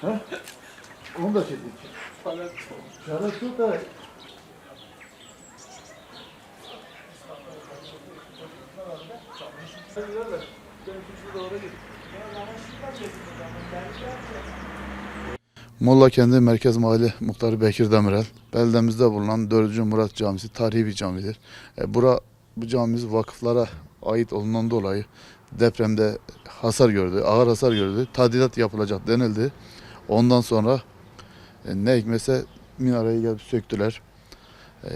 Ha? Onu da çektik. Şarap çok da Molla kendi Merkez Mahalle Muhtarı Bekir Demirel. Beldemizde bulunan 4. Murat Camisi tarihi bir camidir. E, bura, bu camimiz vakıflara ait olduğundan dolayı depremde hasar gördü, ağır hasar gördü. Tadilat yapılacak denildi. Ondan sonra e, ne hikmetse minareyi gelip söktüler. E,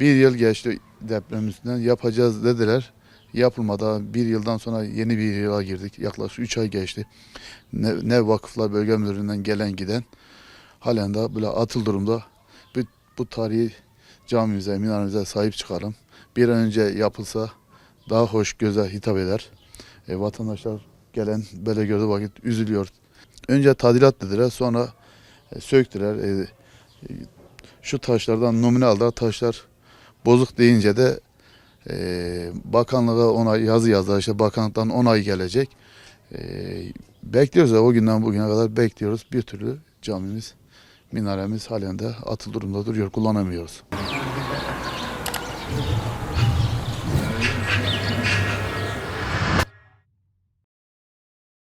bir yıl geçti deprem üstünden yapacağız dediler. Yapılmadan bir yıldan sonra yeni bir yıla girdik. Yaklaşık 3 ay geçti ne, ne vakıflar bölge müdürlüğünden gelen giden halen de böyle atıl durumda bu, bu tarihi camimize, minaremize sahip çıkalım. Bir an önce yapılsa daha hoş göze hitap eder. E, vatandaşlar gelen böyle gördüğü vakit üzülüyor. Önce tadilat dediler sonra e, söktüler. E, e, şu taşlardan numune aldılar. Taşlar bozuk deyince de bakanlığa onay yazı yazdılar. İşte bakanlıktan onay gelecek. Bekliyoruz da o günden bugüne kadar bekliyoruz. Bir türlü camimiz, minaremiz halen de atıl durumda duruyor. Kullanamıyoruz.